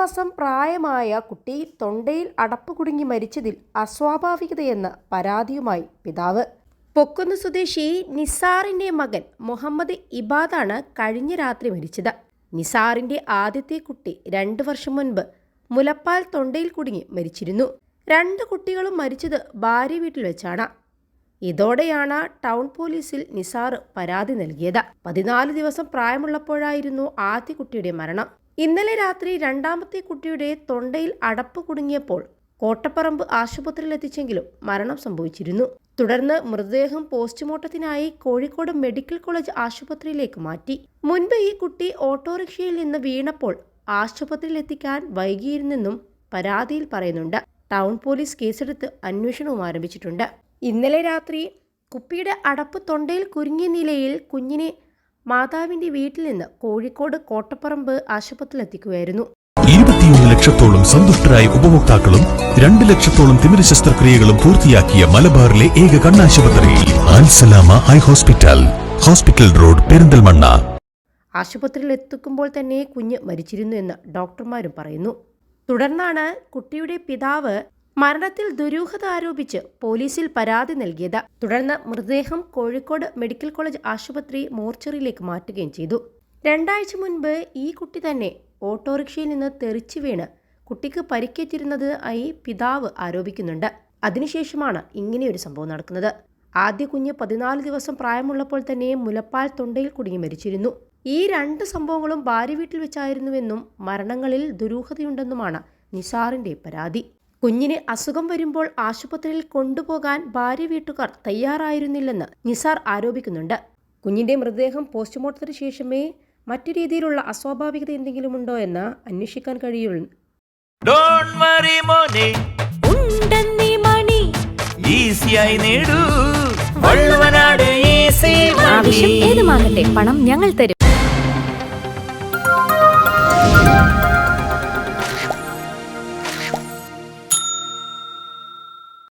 മാസം പ്രായമായ കുട്ടി തൊണ്ടയിൽ അടപ്പ് കുടുങ്ങി മരിച്ചതിൽ അസ്വാഭാവികതയെന്ന് പരാതിയുമായി പിതാവ്. പൊക്കുന്ന് സ്വദേശി നിസാറിന്റെ മകൻ മുഹമ്മദ് ഇബാദാണ് കഴിഞ്ഞ രാത്രി മരിച്ചത്. നിസാറിന്റെ ആദ്യത്തെ കുട്ടി രണ്ട് വർഷം മുൻപ് മുലപ്പാൽ തൊണ്ടയിൽ കുടുങ്ങി മരിച്ചിരുന്നു. രണ്ട് കുട്ടികളും മരിച്ചത് ഭാര്യ വീട്ടിൽ വെച്ചാണ്. ഇതോടെയാണ് ടൗൺ പോലീസിൽ നിസാർ പരാതി നൽകിയത്. പതിനാല് ദിവസം പ്രായമുള്ളപ്പോഴായിരുന്നു ആദ്യ കുട്ടിയുടെ മരണം. ഇന്നലെ രാത്രി രണ്ടാമത്തെ കുട്ടിയുടെ തൊണ്ടയിൽ അടപ്പ് കുടുങ്ങിയപ്പോൾ കോട്ടപ്പറമ്പ് ആശുപത്രിയിൽ എത്തിച്ചെങ്കിലും മരണം സംഭവിച്ചിരുന്നു. തുടർന്ന് മൃതദേഹം പോസ്റ്റ്മോർട്ടത്തിനായി കോഴിക്കോട് മെഡിക്കൽ കോളേജ് ആശുപത്രിയിലേക്ക് മാറ്റി. മുൻപ് ഈ കുട്ടി ഓട്ടോറിക്ഷയിൽ നിന്ന് വീണപ്പോൾ ആശുപത്രിയിൽ എത്തിക്കാൻ വൈകിയിരുന്നെന്നും പരാതിയിൽ പറയുന്നുണ്ട്. ടൗൺ പോലീസ് കേസെടുത്ത് അന്വേഷണവും ആരംഭിച്ചിട്ടുണ്ട്. ഇന്നലെ രാത്രി കുപ്പിയുടെ അടപ്പ് തൊണ്ടയിൽ കുരുങ്ങിയ നിലയിൽ കുഞ്ഞിനെ മാതാവിന്റെ വീട്ടിൽ നിന്ന് കോഴിക്കോട് കോട്ടപ്പറമ്പ് ആശുപത്രിയിൽ എത്തിക്കുകയായിരുന്നു ഇരുപത്തിയൊന്ന് ലക്ഷത്തോളം സന്തുഷ്ടരായ ഉപഭോക്താക്കളും രണ്ട് ലക്ഷത്തോളം തിമിര ശസ്ത്രക്രിയകളും പൂർത്തിയാക്കിയ മലബാറിലെ ഏക കണ്ണാശുപത്രി ആൻസലാമ eye hospital hospital road Perinthalmanna. ആശുപത്രിയിൽ എത്തിക്കുമ്പോൾ തന്നെ കുഞ്ഞ് മരിച്ചിരുന്നു എന്ന് ഡോക്ടർമാരും പറയുന്നു. തുടർന്നാണ് കുട്ടിയുടെ പിതാവ് മരണത്തിൽ ദുരൂഹത ആരോപിച്ച് പോലീസിൽ പരാതി നൽകിയത്. തുടർന്ന് മൃതദേഹം കോഴിക്കോട് മെഡിക്കൽ കോളേജ് ആശുപത്രി മോർച്ചറിയിലേക്ക് മാറ്റുകയും ചെയ്തു. രണ്ടാഴ്ച മുൻപ് ഈ കുട്ടി തന്നെ ഓട്ടോറിക്ഷയിൽ നിന്ന് തെറിച്ചു വീണ് കുട്ടിക്ക് പരിക്കേറ്റിരുന്നത് ആയി പിതാവ് ആരോപിക്കുന്നുണ്ട്. അതിനുശേഷമാണ് ഇങ്ങനെയൊരു സംഭവം നടക്കുന്നത്. ആദ്യ കുഞ്ഞ് പതിനാല് ദിവസം പ്രായമുള്ളപ്പോൾ തന്നെ മുലപ്പാൽ തൊണ്ടയിൽ കുടുങ്ങി മരിച്ചിരുന്നു. ഈ രണ്ട് സംഭവങ്ങളും ഭാര്യ വീട്ടിൽ വെച്ചായിരുന്നുവെന്നും മരണങ്ങളിൽ ദുരൂഹതയുണ്ടെന്നുമാണ് നിസാറിന്റെ പരാതി. കുഞ്ഞിന് അസുഖം വരുമ്പോൾ ആശുപത്രിയിൽ കൊണ്ടുപോകാൻ ഭാര്യ വീട്ടുകാർ തയ്യാറായിരുന്നില്ലെന്ന് നിസാർ ആരോപിക്കുന്നുണ്ട്. കുഞ്ഞിന്റെ മൃതദേഹം പോസ്റ്റ്മോർട്ടത്തിന് ശേഷമേ മറ്റു രീതിയിലുള്ള അസ്വാഭാവികത എന്തെങ്കിലും ഉണ്ടോ എന്ന് അന്വേഷിക്കാൻ കഴിയുള്ളൂ ആവശ്യം ഏതുമാകട്ടെ പണം ഞങ്ങൾ തരും.